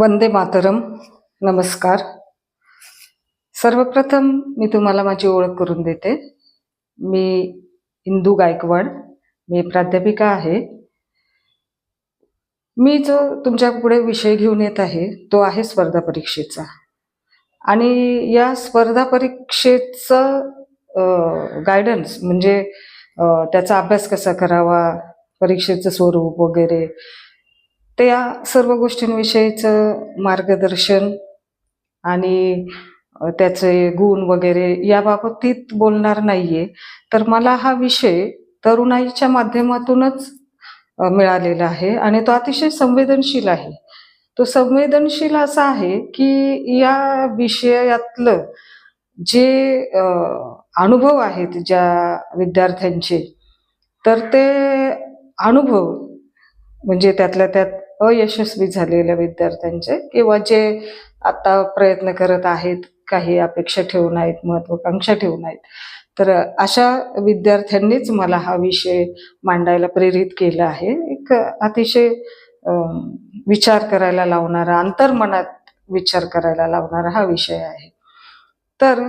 वंदे मातरम. नमस्कार. सर्वप्रथम मी तुम्हाला माझी ओळख करून देते. मी इंदू गायकवाड. मी प्राध्यापिका आहे. मी जो तुमच्यापुढे विषय घेऊन येत आहे तो आहे स्पर्धा परीक्षेचा. आणि या स्पर्धा परीक्षेचं गायडन्स म्हणजे त्याचा अभ्यास कसा करावा परीक्षेचं स्वरूप वगैरे त्या सर्व गोष्टींविषयीचं मार्गदर्शन आणि त्याचे गुण वगैरे याबाबतीत बोलणार नाही आहे तर मला हा विषय तरुणाईच्या माध्यमातूनच मिळालेला आहे आणि तो अतिशय संवेदनशील आहे. तो संवेदनशील असा आहे की या विषयातलं जे अनुभव आहेत ज्या विद्यार्थ्यांचे तर ते अनुभव म्हणजे त्यातल्या त्यात अयशस्वी झालेल्या विद्यार्थ्यांचे किंवा जे आता प्रयत्न करत आहेत काही अपेक्षा ठेवून आहेत महत्वाकांक्षा ठेवून आहेत. तर अशा विद्यार्थ्यांनीच मला हा विषय मांडायला प्रेरित केला आहे. एक अतिशय विचार करायला लावणारा अंतर्मनात विचार करायला लावणारा हा विषय आहे. तर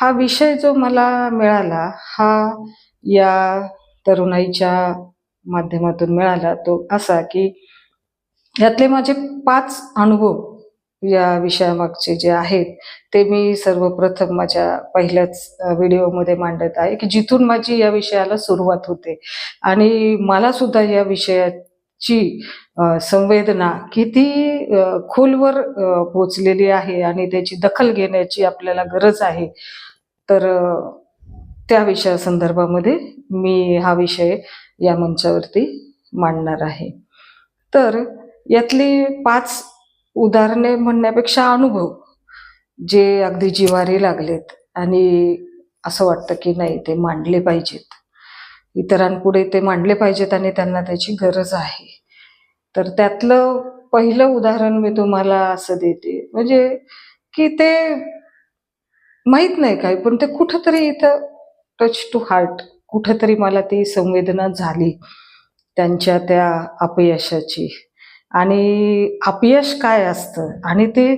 हा विषय जो मला मिळाला हा या तरुणाईच्या माध्यमातून मिळाला तो असा की यातले माझे पाच अनुभव या विषयामागचे जे आहेत ते मी सर्वप्रथम माझ्या पहिल्याच व्हिडिओमध्ये मांडत आहे की जिथून माझी या विषयाला सुरुवात होते. आणि मला सुद्धा या विषयाची संवेदना किती खोलवर पोचलेली आहे आणि त्याची दखल घेण्याची आपल्याला गरज आहे. तर त्या विषयासंदर्भामध्ये मी हा विषय या मंचावरती मांडणार आहे. तर यातली पाच उदाहरणे म्हणण्यापेक्षा अनुभव जे अगदी जिवारी लागलेत. आणि असं वाटतं की नाही ते मांडले पाहिजेत. इतरांपुढे ते मांडले पाहिजेत आणि त्यांना त्याची गरज आहे. तर त्यातलं पहिलं उदाहरण मी तुम्हाला असं देते. म्हणजे की ते माहीत नाही काय पण ते कुठंतरी इथं टच टू हार्ट कुठंतरी मला ती संवेदना झाली त्यांच्या त्या अपयशाची. आणि अपयश काय असतं? आणि ते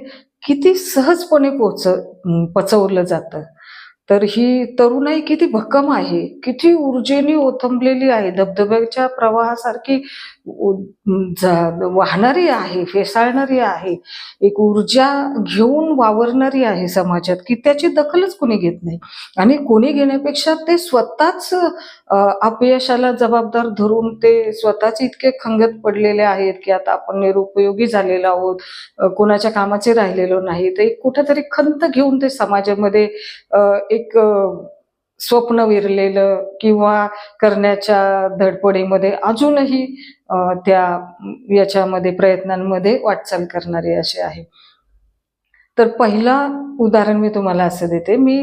किती सहजपणे पोच पचवलं जातं? तर ही तरुणाई किती भक्कम आहे किती ऊर्जेने ओथंबलेली आहे धबधब्याच्या प्रवाहासारखी जा- वाहणारी आहे फेसाळणारी आहे एक ऊर्जा घेऊन वावरणारी आहे समाजात की त्याची दखलच कोणी घेत नाही. आणि कोणी घेण्यापेक्षा ते स्वतःच अपयशाला जबाबदार धरून ते स्वतःच इतके खंगत पडलेले आहेत की आता आपण निरुपयोगी झालेलो आहोत कोणाच्या कामाचे राहिलेलो नाही ते कुठेतरी खंत घेऊन ते समाजामध्ये एक स्वप्न विरलेलं किंवा करण्याच्या धडपडीमध्ये अजूनही त्या याच्यामध्ये प्रयत्नांमध्ये वाटचाल करणारे असे आहे. तर पहिला उदाहरण मी तुम्हाला असं देते. मी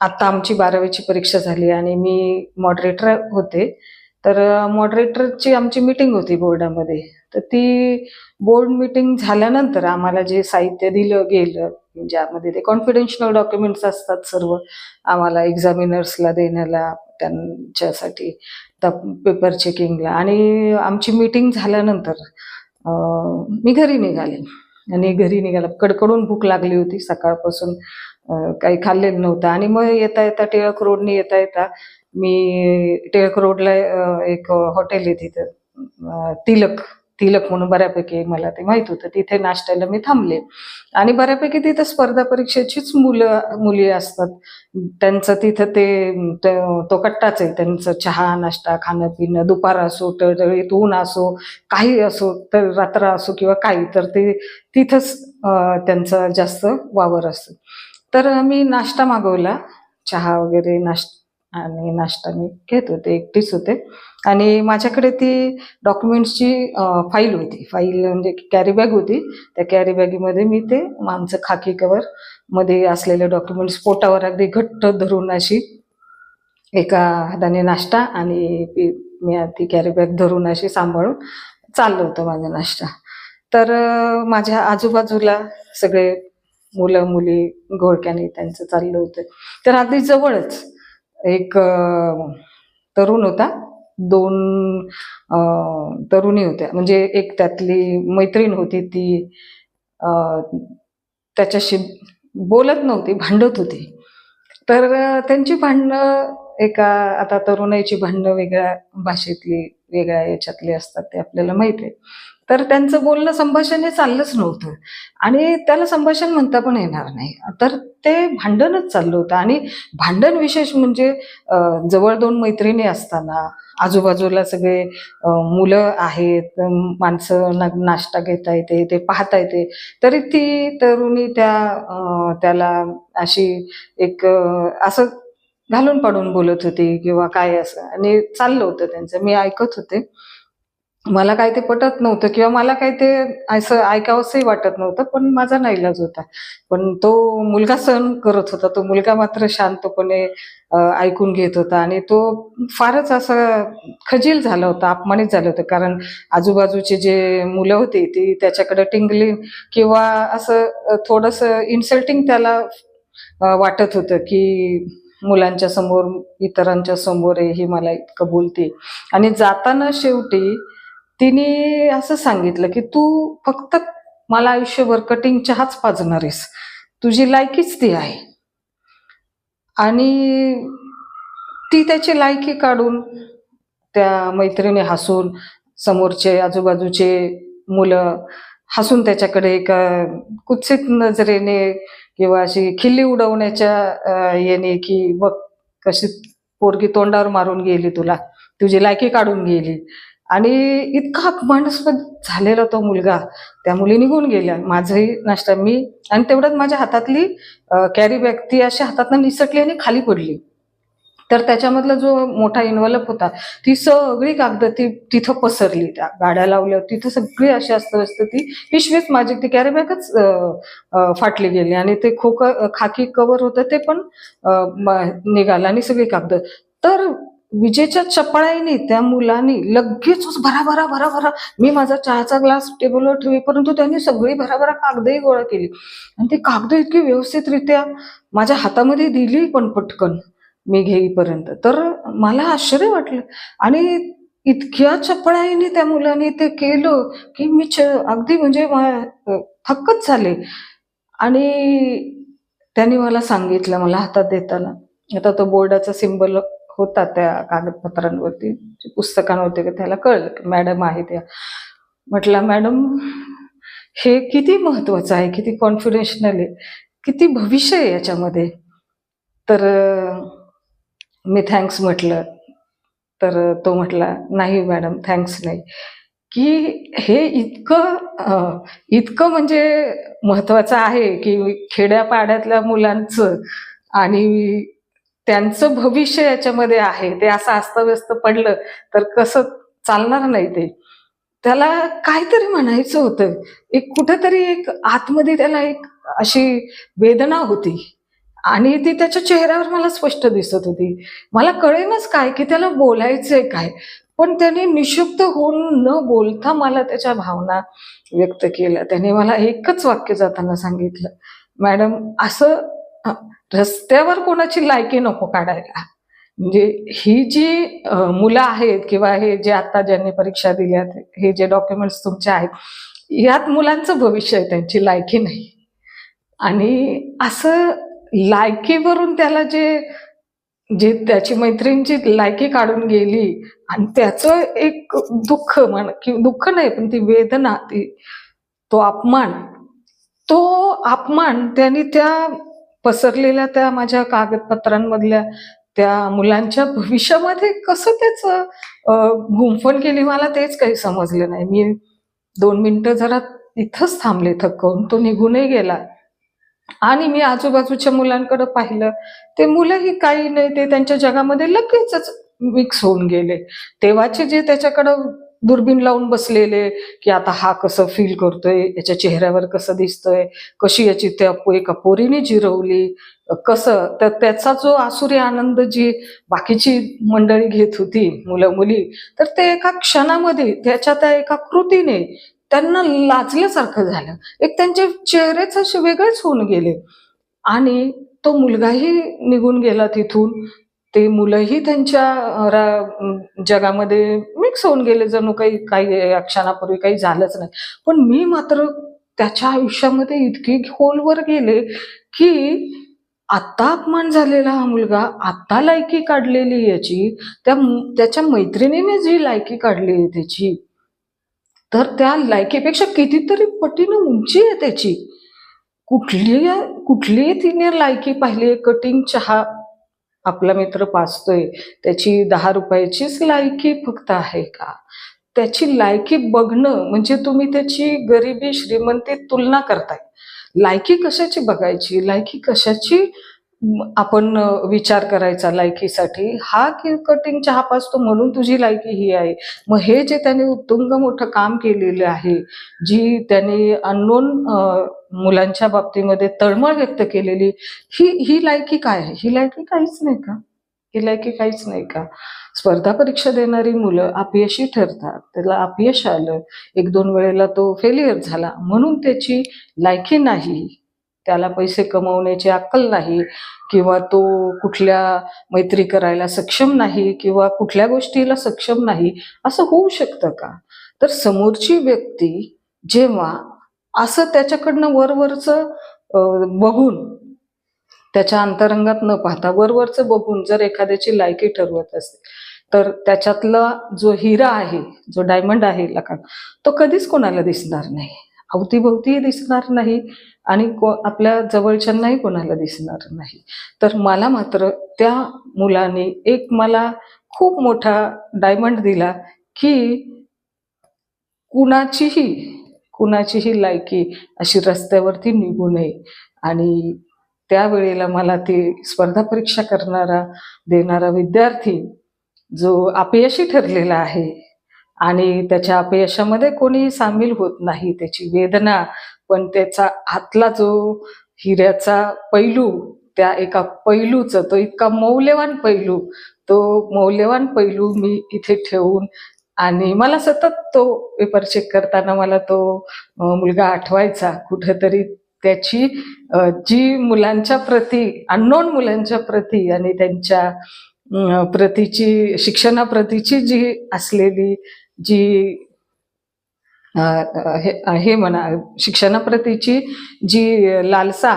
आत्ता आता आमची बारावीची परीक्षा झाली आणि मी मॉडरेटर होते. तर मॉडरेटरची आमची मीटिंग होती बोर्डामध्ये तर ती बोर्ड मीटिंग झाल्यानंतर आम्हाला जे साहित्य दिलं गेलं म्हणजे ज्यामध्ये ते कॉन्फिडेन्शियल डॉक्युमेंट्स असतात सर्व आम्हाला एक्झामिनर्सला देण्याला त्यांच्यासाठी पेपर चेकिंगला आणि आमची मीटिंग झाल्यानंतर मी घरी निघाले. आणि घरी निघाला कडकडून भूक लागली होती. सकाळपासून काही खाल्लेलं नव्हतं. आणि मग येता येता टिळक रोडने येता येता मी टिळक रोडला एक हॉटेल आहे तिथं. तिलक तिलक म्हणून बऱ्यापैकी मला ते माहीत होतं. तिथे नाश्त्याला मी थांबले. आणि बऱ्यापैकी तिथं स्पर्धा परीक्षेचीच मुलं मुली असतात. त्यांचं तिथं ते तो कट्टाच आहे. त्यांचं चहा नाश्ता खाणं पिणं दुपार असो टळटळीत ऊन असो काही असो तर रात्र असो किंवा काही तर ते तिथंच त्यांचं त्यांचा जास्त वावर असतो. तर मी नाश्ता मागवला. चहा वगैरे नाश् आणि नाश्ता मी घेत होते एकटीच होते. आणि माझ्याकडे ती डॉक्युमेंट्सची फाईल होती. फाईल म्हणजे कॅरी बॅग होती. त्या कॅरी बॅगीमध्ये मी ते आमचं खाकी कवर मध्ये असलेले डॉक्युमेंट्स पोटावर अगदी घट्ट धरून अशी एका हाताने नाश्ता आणि मी ती कॅरी बॅग धरून अशी सांभाळून चाललं होतं माझा नाश्ता. तर माझ्या आजूबाजूला सगळे मुलं मुली घोळक्याने त्यांचं चाललं होतं. तर अगदी जवळच एक तरुण होता. दोन तरुणी होत्या. म्हणजे एक त्यातली मैत्रीण होती ती त्याच्याशी बोलत नव्हती भांडत होती. तर त्यांची भांडणं एका आता तरुणाईची भांडणं वेगळ्या भाषेतली वेगळ्या याच्यातली असतात ते आपल्याला माहिती आहे. तर त्यांचं बोलणं संभाषण हे चाललंच नव्हतं. आणि त्याला संभाषण म्हणता पण येणार नाही. तर ते भांडणच चाललं होतं. आणि भांडण विशेष म्हणजे जवळ दोन मैत्रिणी असताना आजूबाजूला सगळे मुलं आहेत माणसं ना- नाश्ता घेता येते ते पाहता येते तरी ती तरुणी त्या त्याला अशी एक असं घालून पाडून बोलत होती किंवा काय असं. आणि चाललं होतं त्यांचं. मी ऐकत होते. मला काही ते पटत नव्हतं किंवा मला काही ते असं ऐकावंसंही वाटत नव्हतं पण माझा नाईलाज होता. पण तो मुलगा सहन करत होता. तो मुलगा मात्र शांतपणे ऐकून घेत होता आणि तो फारच असं खजील झाला होता अपमानित झालं होतं. कारण आजूबाजूचे जे मुलं होती ती त्याच्याकडे टिंगली किंवा असं थोडंसं इन्सल्टिंग त्याला वाटत होतं की मुलांच्या समोर इतरांच्या समोर आहे, मला इतकं बोलते. आणि जाताना शेवटी तिने असं सांगितलं की तू फक्त मला आयुष्यभर कटिंग चहाच पाजणार आहेस. तुझी लायकीच ती आहे. आणि ती त्याची लायकी काढून त्या मैत्रिणी हसून समोरचे आजूबाजूचे मुलं हसून त्याच्याकडे एक कुत्सित नजरेने किंवा अशी खिल्ली उडवण्याच्या येणे याने की बघ कशी पोरगी तोंडावर मारून गेली तुला. तुझी लायकी काढून गेली. आणि इतका अपमानास्पद झालेला तो मुलगा त्या मुली निघून गेल्या. माझंही नाश्ता मी आणि तेवढ्यात माझ्या हातातली कॅरी बॅग ती अशी हातातनं निसटली आणि खाली पडली. तर त्याच्यामधला जो मोठा इन्व्हलप होता ती सगळी कागद ती तिथं पसरली. त्या गाड्या लावल्या तिथं सगळी अशी असतं ती पिशवीच माझी ती कॅरी बॅगच फाटली गेली आणि ते खोक खाकी कवर होतं ते पण निघालं आणि सगळी कागद. तर विजेच्या चपळाईने त्या मुलाने लगेच भराभरा भराभरा मी माझा चहाचा ग्लास टेबलवर ठेवी परंतु त्यांनी सगळी भराभरा कागदही गोळा केली. आणि ती कागद इतकी व्यवस्थितरित्या माझ्या हातामध्ये दिली पण पटकन मी घेईपर्यंत. तर मला आश्चर्य वाटलं. आणि इतक्या चपळाईने त्या मुलाने ते केलं की मी च अगदी म्हणजे थक्कच झाले. आणि त्यांनी मला सांगितलं मला हातात देताना. आता तो बोर्डाचा सिंबल होता त्या कागदपत्रांवरती पुस्तकांवरती का त्याला कळलं की मॅडम आहे त्या. म्हटलं मॅडम हे किती महत्वाचं आहे किती कॉन्फिडेन्शनल आहे किती भविष्य आहे याच्यामध्ये? तर मी थँक्स म्हटलं. तर तो म्हटला नाही मॅडम थँक्स नाही. की हे इतकं इतकं म्हणजे महत्वाचं आहे की खेड्यापाड्यातल्या मुलांचं आणि त्यांचं भविष्य याच्यामध्ये आहे. ते असं अस्ताव्यस्त पडलं तर कसं चालणार नाही ते. त्याला काहीतरी म्हणायचं होतं. एक कुठंतरी एक आतमध्ये त्याला एक अशी वेदना होती. आणि ती त्याच्या चेहऱ्यावर मला स्पष्ट दिसत होती. मला कळेनच काय की त्याला बोलायचंय काय. पण त्याने निशब्द होऊन न बोलता मला त्याच्या भावना व्यक्त केल्या. त्याने मला एकच वाक्य जाताना सांगितलं. मॅडम असं रस्त्यावर कोणाची लायकी नको काढायला. म्हणजे ही जी मुलं आहेत किंवा हे जे आता ज्यांनी परीक्षा दिल्यात हे जे डॉक्युमेंट्स तुमचे आहेत यात मुलांचं भविष्य आहे त्यांची लायकी नाही. आणि असं लायकीवरून त्याला जे जे त्याची मैत्रिणीची लायकी काढून गेली आणि त्याचं एक दुःख म्हण की दुःख नाही पण ती वेदना ती तो अपमान तो अपमान त्यांनी त्या पसरलेल्या त्या माझ्या कागदपत्रांमधल्या त्या मुलांच्या भविष्यामध्ये कसं त्याचं घुमफण गुंफण केली मला तेच काही समजलं नाही. मी दोन मिनटं जरा इथंच थांबले थकवून तो निघूनही गेला. आणि मी आजूबाजूच्या मुलांकडे पाहिलं ते मुलंही काही नाही ते त्यांच्या जगामध्ये लगेचच मिक्स होऊन गेले. तेव्हाचे जे त्याच्याकडं दुर्बीण लावून बसलेले की आता हा कसं फील करतोय याच्या चेहऱ्यावर कसं दिसतोय कशी याची त्या पो- एका पोरीने जिरवली कसं? तर त्याचा जो आसुरी आनंद जी बाकीची मंडळी घेत होती मुलं मुली तर ते एका क्षणामध्ये त्याच्या त्या एका कृतीने त्यांना लाजल्यासारखं झालं. एक त्यांचे चेहरेच असे वेगळेच होऊन गेले. आणि तो मुलगाही निघून गेला तिथून. ते मुलंही त्यांच्या रा- जगामध्ये मिक्स होऊन गेले. जणू काही काही क्षणापूर्वी काही झालंच नाही. पण मी मात्र त्याच्या आयुष्यामध्ये इतकी खोलवर गेले की आत्ता अपमान झालेला हा मुलगा आत्ता लायकी काढलेली याची. त्या त्याच्या मैत्रिणीने जी लायकी काढली आहे त्याची तर त्या लायकीपेक्षा कितीतरी पटीनं उंची आहे त्याची. कुठली कुठली तिने लायकी पाहिली कटिंग चहा आपला मित्र पाचतोय त्याची दहा रुपयाचीच लायकी फक्त आहे का? त्याची लायकी बघणं म्हणजे तुम्ही त्याची गरिबी श्रीमंती तुलना करताय. लायकी कशाची बघायची? लायकी कशाची आपण विचार करायचा लायकीसाठी? हा की कटिंग चहा पाचतो म्हणून तुझी लायकी ही आहे? मग हे जे त्याने उत्तुंग मोठं काम केलेलं आहे जी त्याने अननोन मुलांच्या बाबतीमध्ये तळमळ व्यक्त केलेली ही ही लायकी काय आहे? ही लायकी काहीच नाही का? ही लायकी काहीच नाही का? स्पर्धा परीक्षा देणारी मुलं अपयशी ठरतात. त्याला अपयश आलं. एक दोन वेळेला तो फेलियर झाला. म्हणून त्याची लायकी नाही. त्याला पैसे कमवण्याची अक्कल नाही किंवा तो कुठल्या मैत्री करायला सक्षम नाही किंवा कुठल्या गोष्टीला सक्षम नाही. असं होऊ शकतं का? तर समोरची व्यक्ती जेव्हा असं त्याच्याकडनं वरवरचं बघून त्याच्या अंतरंगात न पाहता वरवरचं बघून जर एखाद्याची लायकी ठरवत असेल तर त्याच्यातला जो हिरा आहे जो डायमंड आहे लका तो कधीच कोणाला दिसणार नाही. अवतीभोवतीही दिसणार नाही आणि को आपल्या जवळच्यांनाही कोणाला दिसणार नाही. तर मला मात्र त्या मुलाने एक मला खूप मोठा डायमंड दिला की कुणाचीही कुणाचीही लायकी अशी रस्त्यावरती निघू नये. आणि त्यावेळेला मला ती स्पर्धा परीक्षा करणारा देणारा विद्यार्थी जो अपयशी ठरलेला आहे आणि त्याच्या अपयशामध्ये कोणी सामील होत नाही त्याची वेदना पण त्याचा आतला जो हिऱ्याचा पैलू त्या एका पैलूचं तो इतका मौल्यवान पैलू तो मौल्यवान पैलू मी इथे ठेवून आणि मला सतत तो पेपर चेक करताना मला तो मुलगा आठवायचा कुठंतरी त्याची जी मुलांच्या प्रती अननोन मुलांच्या प्रती आणि त्यांच्या प्रतीची शिक्षणाप्रतीची जी असलेली जी हे म्हणा शिक्षणाप्रतीची जी लालसा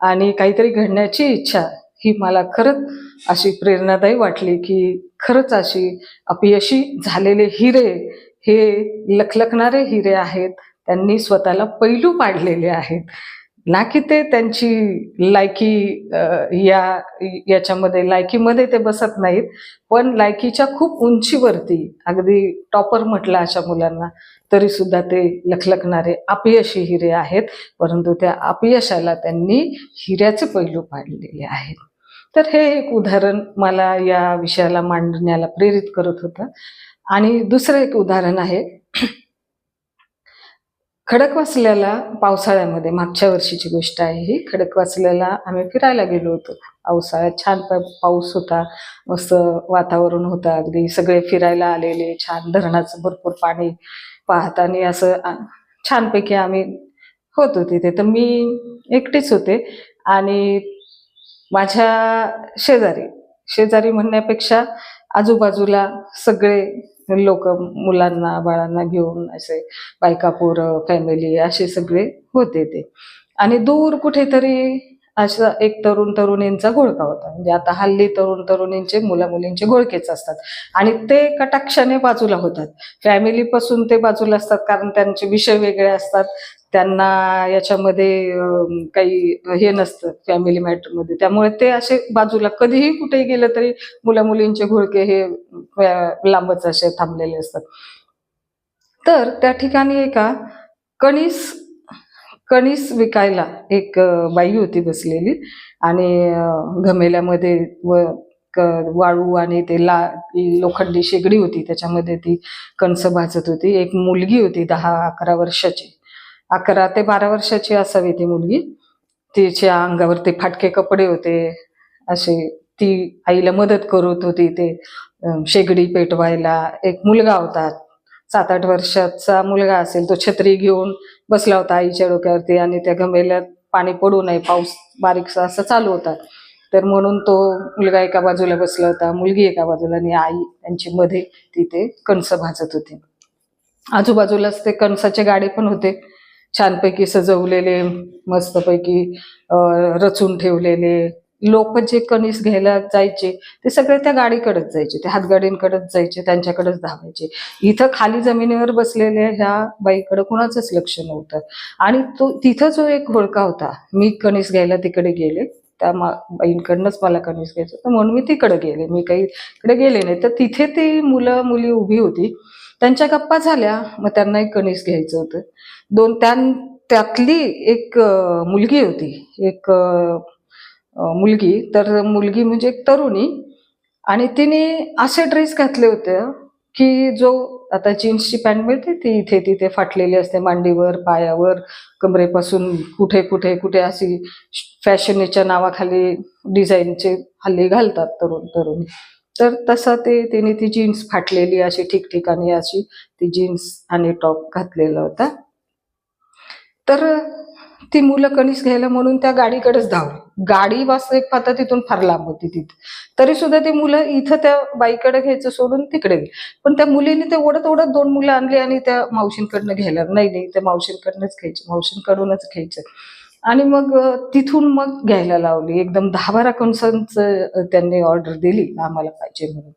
आणि काहीतरी घडण्याची इच्छा ही मला खरंच अशी प्रेरणादायी वाटली की खरंच अशी अपयशी झालेले हिरे हे लखलखणारे हिरे आहेत. त्यांनी स्वतःला पैलू पाडलेले आहेत. ना की ते त्यांची लायकी या याच्यामध्ये लायकीमध्ये ते बसत नाहीत. पण लायकीच्या खूप उंचीवरती अगदी टॉपर म्हटलं अशा मुलांना तरी सुद्धा ते लखलखणारे अपयशी हिरे आहेत. परंतु त्या अपयशाला त्यांनी हिऱ्याचे पैलू पाडलेले आहेत. तर हे एक उदाहरण मला या विषयाला मांडण्याला प्रेरित करत होतं. आणि दुसरं एक उदाहरण आहे. खडकवासल्याला पावसाळ्यामध्ये मागच्या वर्षीची गोष्ट आहे ही. खडकवासल्याला आम्ही फिरायला गेलो होतो. पावसाळ्यात छान पाऊस होता. मस्त वातावरण होतं. अगदी सगळे फिरायला आलेले छान धरणाचं भरपूर पाणी पाहताना असं छानपैकी आम्ही होतो तिथे. तर मी एकटीच होते आणि माझ्या शेजारी शेजारी म्हणण्यापेक्षा आजूबाजूला सगळे लोक मुलांना बाळांना घेऊन असे बायका पोरं फॅमिली असे सगळे होते ते. आणि दूर कुठेतरी अशा एक तरुण तरुणींचा घोळका होता. म्हणजे आता हल्ली तरुण तरुणींचे मुला मुलींचे घोळकेच असतात. आणि ते कटाक्षाने बाजूला होतात. फॅमिलीपासून ते बाजूला असतात कारण त्यांचे विषय वेगळे असतात. त्यांना याच्यामध्ये काही हे नसतं फॅमिली मॅटरमध्ये त्यामुळे ते असे बाजूला कधीही कुठेही गेलं तरी मुला मुलींचे घोळके हे लांबच असे थांबलेले असतात. तर त्या ठिकाणी एका कणीस कणीस विकायला एक बाई होती बसलेली आणि घमेल्यामध्ये व क- वाळू आणि ते ला लोखंडी शेगडी होती त्याच्यामध्ये ती कणसं भाजत होती. एक मुलगी होती दहा अकरा वर्षाची. अकरा ते बारा वर्षाची असावी ती मुलगी. तिच्या अंगावरती फाटके कपडे होते. असे ती आईला मदत करत होती ते शेगडी पेटवायला. एक मुलगा होता. सात आठ वर्षाचा मुलगा असेल तो छत्री घेऊन बसला होता आईच्या डोक्यावरती आणि त्या गमेल्यात पाणी पडू नये पाऊस बारीकसा असं चालू होता. तर म्हणून तो मुलगा एका बाजूला बसला होता मुलगी एका बाजूला आणि आई त्यांची मध्ये तिथे कणसं भाजत होती. आजूबाजूलाच ते कणसाचे गाडे पण होते. छानपैकी सजवलेले मस्तपैकी रचून ठेवलेले लोक जे कणीस घ्यायला जायचे ते सगळे त्या गाडीकडेच जायचे ते हातगाडींकडेच जायचे त्यांच्याकडेच धावायचे. इथं खाली जमिनीवर बसलेल्या ह्या बाईकडे कुणाचंच लक्ष नव्हतं. आणि तो तिथं जो एक होळका होता मी कणीस घ्यायला तिकडे गेले त्या मा बाईंकडनंच मला कणीस घ्यायचं होतं म्हणून मी तिकडे गेले. मी काही इकडे गेले नाही. तर तिथे ती मुलं मुली उभी होती. त्यांच्या गप्पा झाल्या मग त्यांना एक कणीस घ्यायचं होतं. दोन त्यातली एक मुलगी होती एक मुलगी. तर मुलगी म्हणजे एक तरुणी. आणि तिने असे ड्रेस घातले होते की जो आता जीन्सची पॅन्ट मिळते ती इथे तिथे फाटलेली असते मांडीवर पायावर कमरेपासून कुठे कुठे कुठे अशी फॅशनच्या नावाखाली डिझाईनचे हल्ली घालतात तरुण तरुणी. तर तसं ते तिने ती जीन्स फाटलेली अशी ठिकठिकाणी अशी ती जीन्स आणि टॉप घातलेला होता. तर ती मुलं कणीस घ्यायला म्हणून त्या गाडीकडेच धावली. गाडी वाजता एक पाहता तिथून फार लांब होती तिथे. तरी सुद्धा ती मुलं इथं त्या बाईकडे घ्यायचं सोडून तिकडे गेली. पण त्या मुलीने ते ओढत ओढत दोन मुलं आणली आणि त्या मावशींकडनं घ्यायला नाही नाही त्या मावशींकडनंच घ्यायची मावशींकडूनच घ्यायचं. आणि मग तिथून मग घ्यायला लावली. एकदम दहा बारा कणसांचं त्यांनी ऑर्डर दिली. आम्हाला पाहिजे म्हणून.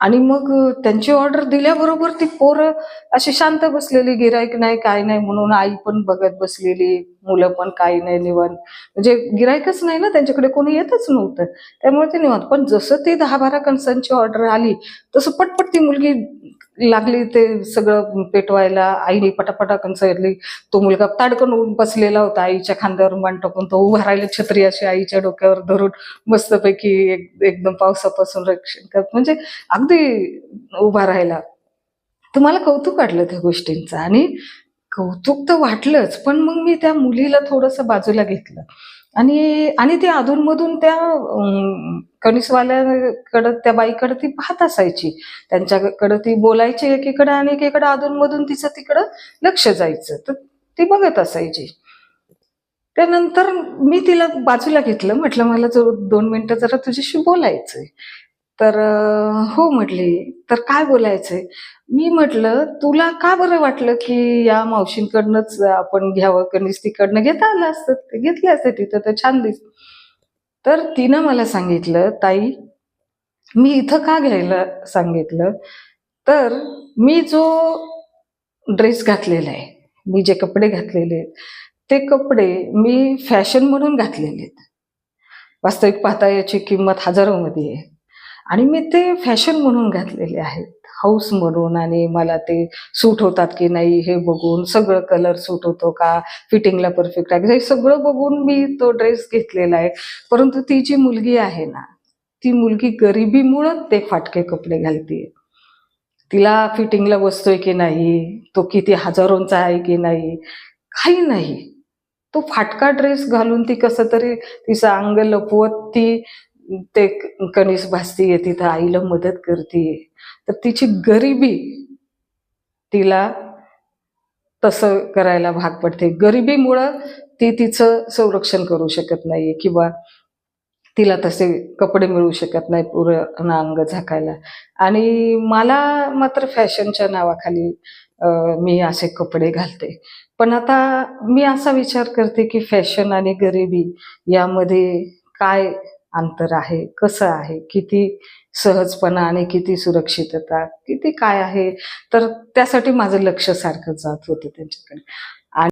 आणि मग त्यांची ऑर्डर दिल्याबरोबर ती पोरं अशी शांत बसलेली. गिरायक नाही काय नाही म्हणून आई पण बघत बसलेली. मुलं पण काही नाही निवांत. म्हणजे गिरायकच नाही ना त्यांच्याकडे कोणी येतच नव्हतं. त्यामुळे ते निवांत. पण जसं ते दहा बारा कणसांची ऑर्डर आली तसं पटपट ती मुलगी लागली ते सगळं पेटवायला. आईने पटापटा कणसं घेतली. तो मुलगा ताडकन बसलेला होता. आईच्या खांद्यावर मान टाकून तो उभा राहिला छत्री अशी आईच्या डोक्यावर धरून मस्तपैकी एक एकदम पावसापासून रक्षण करत म्हणजे अगदी उभा राहिला. तुम्हाला कौतुक वाटलं त्या गोष्टींचं? आणि कौतुक तर वाटलंच पण मग मी त्या मुलीला थोडंसं बाजूला घेतलं. आणि आणि ते अधूनमधून त्या अं, कणिसवाल्याकडं त्या बाईकडे ती पाहत असायची. त्यांच्याकडं ती बोलायची एकीकडं आणि एकीकडं अधूनमधून तिचं तिकडं लक्ष जायचं. तर ती बघत असायची. त्यानंतर मी तिला बाजूला घेतलं. म्हटलं मला जर दोन मिनिटं जरा तुझ्याशी बोलायचंय. तर हो म्हटली. तर काय बोलायचंय? मी म्हटलं तुला का बरं वाटलं की या मावशींकडनंच आपण घ्यावं? कणीस तिकडनं घेता आलं असतं ते घेतले असते तिथं तर छान दिस. तर तिनं मला सांगितलं ताई मी इथं का घ्यायला सांगितलं? तर मी जो ड्रेस घातलेला आहे मी जे कपडे घातलेले आहेत ते कपडे मी फॅशन म्हणून घातलेले आहेत. वास्तविक पाहता याची किंमत हजारोमध्ये आहे. आणि मी ते फॅशन म्हणून घातलेले आहेत. हाऊस म्हणून आणि मला ते सूट होतात की नाही हे बघून सगळं कलर सूट होतो का फिटिंगला परफेक्ट आहे. हे सगळं बघून मी तो ड्रेस घेतलेला आहे. परंतु ती जी मुलगी आहे ना ती मुलगी गरिबीमुळं ते फाटके कपडे घालते तिला फिटिंगला बसतोय की नाही तो किती हजारोंचा आहे की नाही काही नाही. तो फाटका ड्रेस घालून ती कसं तरी तिचं अंग लपवत ती ते कणीस भासतीये तिथं आईला मदत करते तर तिची गरिबी तिला तसं करायला भाग पडते. गरिबीमुळं ती तिचं संरक्षण करू शकत नाहीये किंवा तिला तसे कपडे मिळू शकत नाही पूर्ण अंग झाकायला. आणि मला मात्र फॅशनच्या नावाखाली मी असे कपडे घालते. पण आता मी असा विचार करते की फॅशन आणि गरिबी यामध्ये काय अंतर आहे कसं आहे किती सहजपणा आणि किती सुरक्षितता किती काय आहे? तर त्यासाठी माझं लक्ष सारखं जात होतं त्यांच्याकडे.